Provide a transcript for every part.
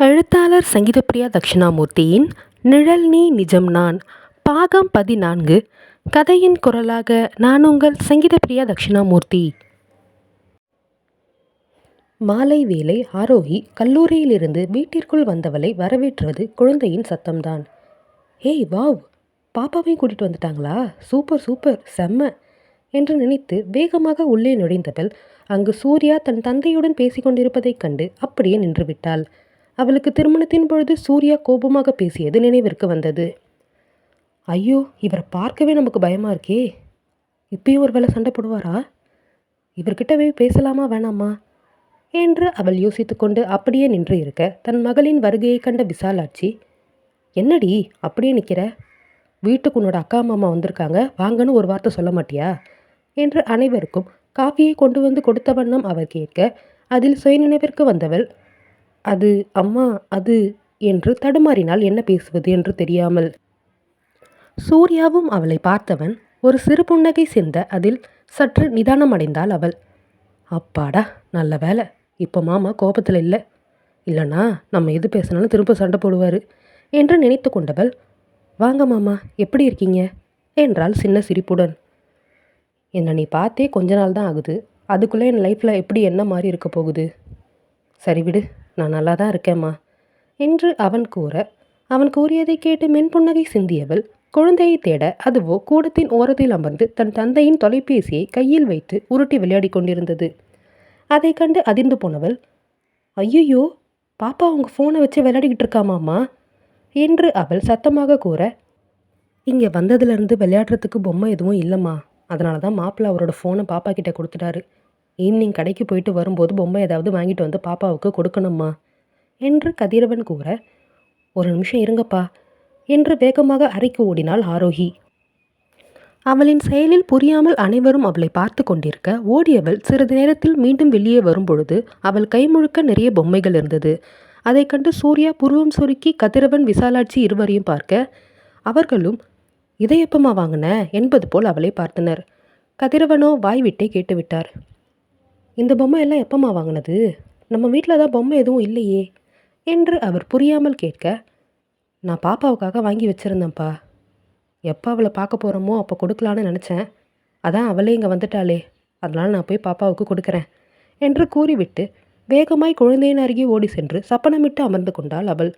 எழுத்தாளர் சங்கீதப்பிரியா தட்சிணாமூர்த்தியின் நிழல் நீ நிஜம் நான் பாகம் பதினான்கு கதையின் குரலாக நான் உங்கள் சங்கீதப்பிரியா தட்சிணாமூர்த்தி. மாலை வேளை ஆரோகி கல்லூரியிலிருந்து வீட்டிற்குள் வந்தவளை வரவேற்றுவது குழந்தையின் சத்தம்தான். ஏய் வாவ்! பாப்பாவையும் கூட்டிட்டு வந்துட்டாங்களா? Super super! செம்ம! என்று நினைத்து வேகமாக உள்ளே நுழைந்தவள் அங்கு சூர்யா தன் தந்தையுடன் பேசிக்கொண்டிருப்பதைக் கண்டு அப்படியே நின்றுவிட்டாள். அவளுக்கு திருமணத்தின் பொழுது சூர்யா கோபமாக பேசியது நினைவிற்கு வந்தது. ஐயோ இவரை பார்க்கவே நமக்கு பயமாக இருக்கே. இப்பயும் ஒரு வேளை சண்டை போடுவாரா? இவர்கிட்டவே பேசலாமா வேணாமா? என்று அவள் யோசித்துக்கொண்டு அப்படியே நின்று இருக்க தன் மகளின் வருகையை கண்ட விசாலாட்சி என்னடி அப்படியே நிற்கிற வீட்டுக்கு உன்னோட அக்கா மாமா வந்திருக்காங்க வாங்கன்னு ஒரு வார்த்தை சொல்ல மாட்டியா? என்று அனைவருக்கும் காஃபியை கொண்டு வந்து கொடுத்த வண்ணம் அவர் கேட்க அதில் சுயநினைவிற்கு வந்தவள் அது அம்மா அது என்று தடுமாறினால் என்ன பேசுவது என்று தெரியாமல். சூர்யாவும் அவளை பார்த்தவன் ஒரு சிறு புன்னகை சிந்த அதில் சற்று நிதானம் அடைந்தாள் அவள். அப்பாடா நல்ல வேலை. இப்போ மாமா கோபத்தில் இல்லை. இல்லைனா நம்ம எது பேசினாலும் திரும்ப சண்டை போடுவார் என்று நினைத்து கொண்டவள் வாங்க மாமா எப்படி இருக்கீங்க? என்றாள் சின்ன சிரிப்புடன். என்னை நீ பார்த்தே கொஞ்ச நாள் தான் ஆகுது. அதுக்குள்ளே என் லைஃப்பில் எப்படி என்ன மாதிரி இருக்க போகுது? சரி விடு நான் நல்லா தான் இருக்கேம்மா. என்று அவன் கூற அவன் கூறியதை கேட்டு மென்புன்னகை சிந்தியவள் குழந்தையை தேட அதுவோ கூடத்தின் ஓரத்தில் அமர்ந்து தன் தந்தையின் தொலைபேசியை கையில் வைத்து உருட்டி விளையாடி கொண்டிருந்தது. அதை கண்டு அதிர்ந்து போனவள் ஐயையோ பாப்பா உங்கள் ஃபோனை வச்சு விளையாடிக்கிட்டு இருக்காமாம்மா? என்று அவள் சத்தமாக கூற இங்கே வந்ததுலேருந்து விளையாடுறதுக்கு பொம்மை எதுவும் இல்லைம்மா. அதனால தான் மாப்பிள்ள அவரோட ஃபோனை பாப்பா கிட்டே கொடுத்துட்டாரு. ஈவினிங் கடைக்கு போயிட்டு வரும்போது பொம்மை ஏதாவது வாங்கிட்டு வந்து பாப்பாவுக்கு கொடுக்கணும்மா என்று கதிரவன் கூற ஒரு நிமிஷம் இருங்கப்பா என்று வேகமாக அறைக்கு ஓடினாள் ஆரோகி. அவளின் செயலில் புரியாமல் அனைவரும் அவளை பார்த்து கொண்டிருக்க ஓடியவள் சிறிது நேரத்தில் மீண்டும் வெளியே வரும்பொழுது அவள் கை முழுக்க நிறைய பொம்மைகள் இருந்தது. அதை கண்டு சூர்யா புருவம் சுருக்கி கதிரவன் விசாலாட்சி இருவரையும் பார்க்க அவர்களும் இதை எப்பமா வாங்கின? என்பது போல் அவளை பார்த்தனர். கதிரவனோ வாய் விட்டே கேட்டுவிட்டார். இந்த பொம்மை எல்லாம் எப்பம்மா வாங்கினது? நம்ம வீட்டில் தான் பொம்மை எதுவும் இல்லையே என்று அவர் புரியாமல் கேட்க நான் பாப்பாவுக்காக வாங்கி வச்சுருந்தேன்ப்பா. எப்போ அவளை பார்க்க போகிறோமோ அப்போ கொடுக்கலான்னு நினச்சேன். அதான் அவளே இங்கே வந்துட்டாளே. அதனால் நான் போய் பாப்பாவுக்கு கொடுக்குறேன் என்று கூறிவிட்டு வேகமாய் குழந்தையின் அருகே ஓடி சென்று சப்பனமிட்டு அமர்ந்து கொண்டாள் அவள்.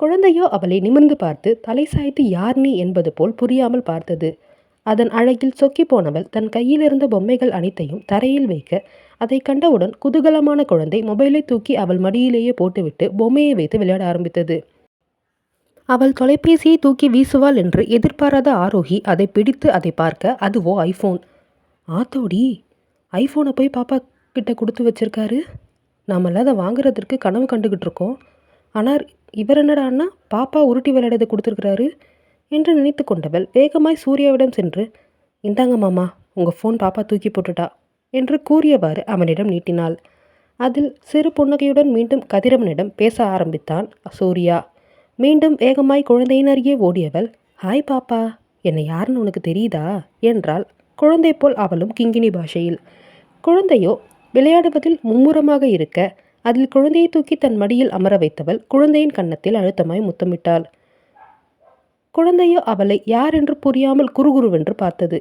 குழந்தையோ அவளை நிமிர்ந்து பார்த்து தலை சாய்த்து யார் நீ? என்பது போல் புரியாமல் பார்த்தது. அதன் அழகில் சொக்கி போனவள் தன் கையில் இருந்த பொம்மைகள் அனைத்தையும் தரையில் வைக்க அதை கண்டவுடன் குதூகலமான குழந்தை மொபைலை தூக்கி அவள் மடியிலேயே போட்டுவிட்டு பொம்மையை வைத்து விளையாட ஆரம்பித்தது. அவள் தொலைபேசியை தூக்கி வீசுவாள் என்று எதிர்பாராத ஆரோகி அதை பிடித்து அதை பார்க்க அதுவோ ஐஃபோன் ஆத்தோடி ஐஃபோனை போய் பாப்பா கிட்ட கொடுத்து வச்சிருக்காரு. நாமெல்லாம் அதை வாங்குறதற்கு கனவு கண்டுகிட்டு இருக்கோம். ஆனால் இவர் என்னடான்னா பாப்பா உருட்டி விளையாடதை கொடுத்துருக்கிறாரு என்று நினைத்து கொண்டவள் வேகமாய் சூர்யாவிடம் சென்று இந்தாங்க மாமா உங்கள் ஃபோன் பாப்பா தூக்கி போட்டுட்டா. என்று கூறியவாறு அவனிடம் நீட்டினாள். அதில் சிறு புன்னகையுடன் மீண்டும் கதிரவனிடம் பேச ஆரம்பித்தான் சூர்யா. மீண்டும் வேகமாய் குழந்தையின் அருகே ஓடியவள் ஹாய் பாப்பா என்னை யாருன்னு உனக்கு தெரியுதா? என்றாள். குழந்தை போல் அவளும் கிங்கினி பாஷையில் குழந்தையோ விளையாடுவதில் மும்முரமாக இருக்க அதில் குழந்தையை தூக்கி தன் மடியில் அமர வைத்தவள் குழந்தையின் கன்னத்தில் அழுத்தமாய் முத்தமிட்டாள். குழந்தையோ அவளை யார் என்று புரியாமல் குறுகுருவென்று பார்த்தது.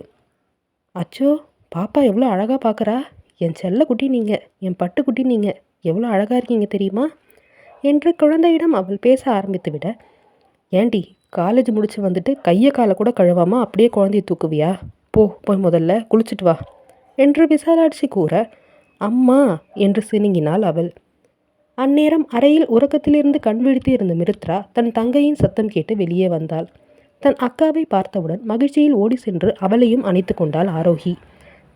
அச்சோ பாப்பா எவ்வளோ அழகாக பார்க்குறா என் செல்ல குட்டி நீங்கள் என் பட்டுக்குட்டி நீங்கள் எவ்வளோ அழகாக இருக்கீங்க தெரியுமா? என்று குழந்தையிடம் அவள் பேச ஆரம்பித்து விட ஏண்டி காலேஜ் முடிச்சு வந்துட்டு கையை காலை கூட கழுவாமல் அப்படியே குழந்தைய தூக்குவியா? போ போய் முதல்ல குளிச்சுட்டு வா என்று விசாலாட்சி கூற அம்மா என்று சினுங்கினாள் அவள். அந்நேரம் அறையில் உறக்கத்திலிருந்து கண் விழித்து இருந்த மிருத்ரா தன் தங்கையின் சத்தம் கேட்டு வெளியே வந்தாள். தன் அக்காவை பார்த்தவுடன் மகிழ்ச்சியில் ஓடி சென்று அவளையும் அணைத்து கொண்டாள் ஆரோகி.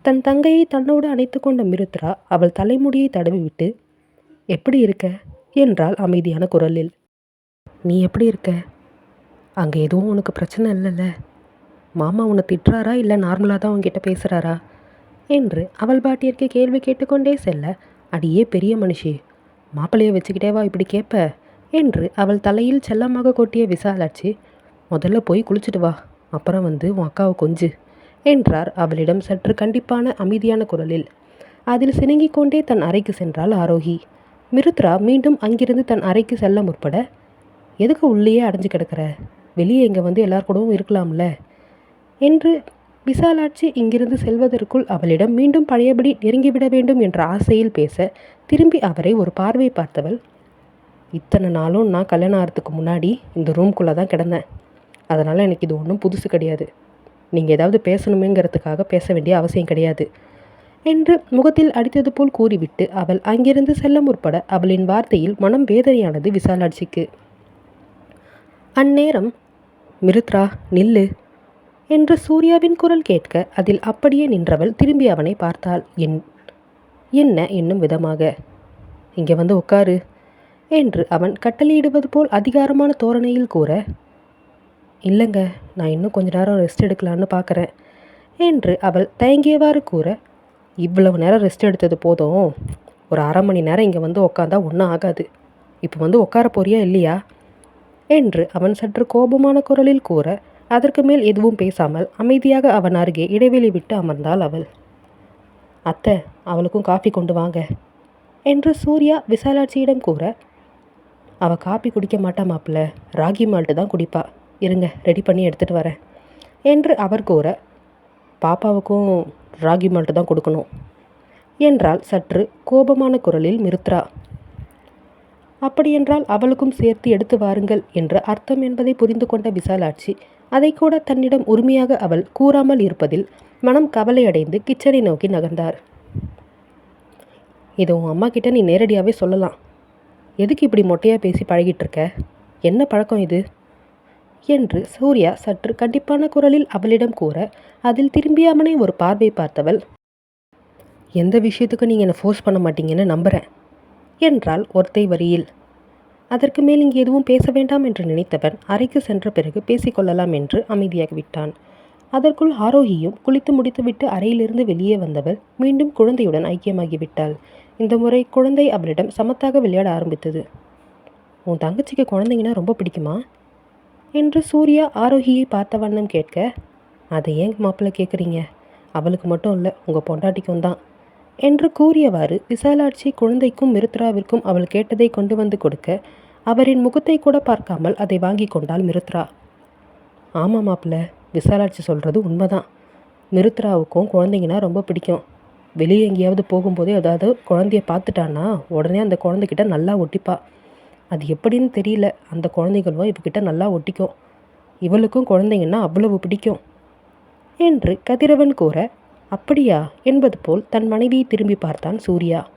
தன் தங்கையை தன்னோடு அணைத்து கொண்ட மிருத்ரா அவள் தலைமுடியை தடவிவிட்டு எப்படி இருக்க? என்றாள் அமைதியான குரலில். நீ எப்படி இருக்க? அங்கே எதுவும் உனக்கு பிரச்சனை இல்லைல்ல. மாமா உன்னை திட்டுறாரா இல்லை நார்மலாக தான் உன்கிட்ட பேசுகிறாரா என்று அவள் பாட்டியருக்கு கேள்வி கேட்டுக்கொண்டே செல்ல அடியே பெரிய மனுஷி மாப்பிள்ளையை வச்சுக்கிட்டேவா இப்படி கேட்ப என்று அவள் தலையில் செல்லமாக கொட்டிய விசாலாட்சி முதல்ல போய் குளிச்சுட்டு வா அப்புறம் வந்து உன் அக்காவை கொஞ்சு. என்றார் அவளிடம் சற்று கண்டிப்பான அமைதியான குரலில். அதில் சினுங்கிக் கொண்டே தன் அறைக்கு சென்றாள் ஆரோகி. மிருத்ரா மீண்டும் அங்கிருந்து தன் அறைக்கு செல்ல முற்பட எதுக்கு உள்ளேயே அடைஞ்சு கிடக்கிற? வெளியே இங்கே வந்து எல்லார் கூடவும் இருக்கலாம்ல? என்று விசாலாட்சி இங்கிருந்து செல்வதற்குள் அவளிடம் மீண்டும் பழையபடி நெருங்கிவிட வேண்டும் என்ற ஆசையில் பேச திரும்பி அவரை ஒரு பார்வை பார்த்தவள் இத்தனை நாளும் நான் கல்யாணம் ஆகிறதுக்கு முன்னாடி இந்த ரூம்குள்ளே தான் கிடந்தேன். அதனால் எனக்கு இது ஒன்றும் புதுசு கிடையாது. நீங்கள் ஏதாவது பேசணுமேங்கிறதுக்காக பேச வேண்டிய அவசியம் கிடையாது என்று முகத்தில் அடித்தது போல் கூறிவிட்டு அவள் அங்கிருந்து செல்ல முற்பட அவளின் வார்த்தையில் மனம் வேதனையானது விசாலாட்சிக்கு. அந்நேரம் மிருத்ரா நில்லு என்று சூர்யாவின் குரல் கேட்க அதில் அப்படியே நின்றவள் திரும்பி அவனை பார்த்தாள். என் என்ன என்னும் விதமாக? இங்கே வந்து உட்காரு என்று அவன் கட்டளையிடுவது போல் அதிகாரமான தோரணையில் கூற இல்லைங்க நான் இன்னும் கொஞ்ச நேரம் ரெஸ்ட் எடுக்கலான்னு பார்க்குறேன் என்று அவள் தயங்கியவாறு கூற இவ்வளவு நேரம் ரெஸ்ட் எடுத்தது போதும். ஒரு அரை மணி நேரம் இங்கே வந்து உக்காந்தா ஒன்றும் ஆகாது. இப்போ வந்து உட்கார போறியா இல்லையா? என்று அவன் சற்று கோபமான குரலில் கூற அதற்கு மேல் எதுவும் பேசாமல் அமைதியாக அவன் அருகே இடைவெளி விட்டு அமர்ந்தாள் அவள். அத்தை அவளுக்கும் காஃபி கொண்டு வாங்க என்று சூர்யா விசாலாட்சியிடம் கூற அவள் காப்பி குடிக்க மாட்டா மாப்பிள்ள. ராகி மால்ட்டு தான் குடிப்பா. இருங்க ரெடி பண்ணி எடுத்துகிட்டு வரேன் என்று அவர் கூற பாப்பாவுக்கும் ராகி மால்ட்டு தான் கொடுக்கணும் என்றால் சற்று கோபமான குரலில் மிருத்ரா. அப்படியென்றால் அவளுக்கும் சேர்த்து எடுத்து வாருங்கள் என்ற அர்த்தம் என்பதை புரிந்து கொண்ட விசாலாட்சி அதை கூட தன்னிடம் உரிமையாக அவள் கூறாமல் இருப்பதில் மனம் கவலையடைந்து கிச்சனை நோக்கி நகர்ந்தார். இது உன் அம்மா கிட்ட நீ நேரடியாகவே சொல்லலாம். எதுக்கு இப்படி மொட்டையாக பேசி பழகிட்டு இருக்க? என்ன பழக்கம் இது? என்று சூர்யா சற்று கண்டிப்பான குரலில் அவளிடம் கூற அதில் திரும்பிய அவனை ஒரு பார்வை பார்த்தவள் எந்த விஷயத்துக்கும் நீங்கள் என்னை ஃபோர்ஸ் பண்ண மாட்டீங்கன்னு நம்புகிறேன் என்றால் ஒருத்தை வரியில். அதற்கு மேல் இங்கே எதுவும் பேச வேண்டாம் என்று நினைத்தவன் அறைக்கு சென்ற பிறகு பேசிக்கொள்ளலாம் என்று அமைதியாகிவிட்டான் அதற்குள் ஆரோகியும் குளித்து முடித்துவிட்டு அறையிலிருந்து வெளியே வந்தவள் மீண்டும் குழந்தையுடன் ஐக்கியமாகிவிட்டாள் இந்த முறை குழந்தை அவளிடம் சமத்தாக விளையாட ஆரம்பித்தது. உன் தங்கச்சிக்கு குழந்தைங்கன்னா ரொம்ப பிடிக்குமா? என்று சூர்யா ஆரோகியை பார்த்த வண்ணம் கேட்க அதை ஏன் மாப்பிள்ளை கேட்குறீங்க அவளுக்கு மட்டும் இல்லை உங்கள் பொண்டாட்டிக்கும் தான் என்று கூறியவாறு விசாலாட்சி குழந்தைக்கும் மிருத்ராவிற்கும் அவள் கேட்டதை கொண்டு வந்து கொடுக்க அவரின் முகத்தை கூட பார்க்காமல் அதை வாங்கி கொண்டாள் மிருத்ரா. ஆமாம் மாப்பிள்ள விசாலாட்சி சொல்கிறது உண்மைதான். மிருத்ராவுக்கும் குழந்தைங்கன்னா ரொம்ப பிடிக்கும். வெளியே எங்கேயாவது போகும்போதே அதாவது குழந்தைய பார்த்துட்டான்னா உடனே அந்த குழந்தைகிட்ட நல்லா ஒட்டிப்பா. அது எப்படின்னு தெரியல. அந்த குழந்தைகளும் இவகிட்ட நல்லா ஒட்டிக்கும். இவளுக்கும் குழந்தைங்கன்னா அவ்வளவு பிடிக்கும். என்று கதிரவன் கூற அப்படியா? என்பது போல் தன் மனைவியை திரும்பி பார்த்தான் சூர்யா.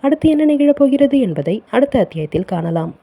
அடுத்து என்ன நிகழப்போகிறது என்பதை அடுத்த அத்தியாயத்தில் காணலாம்.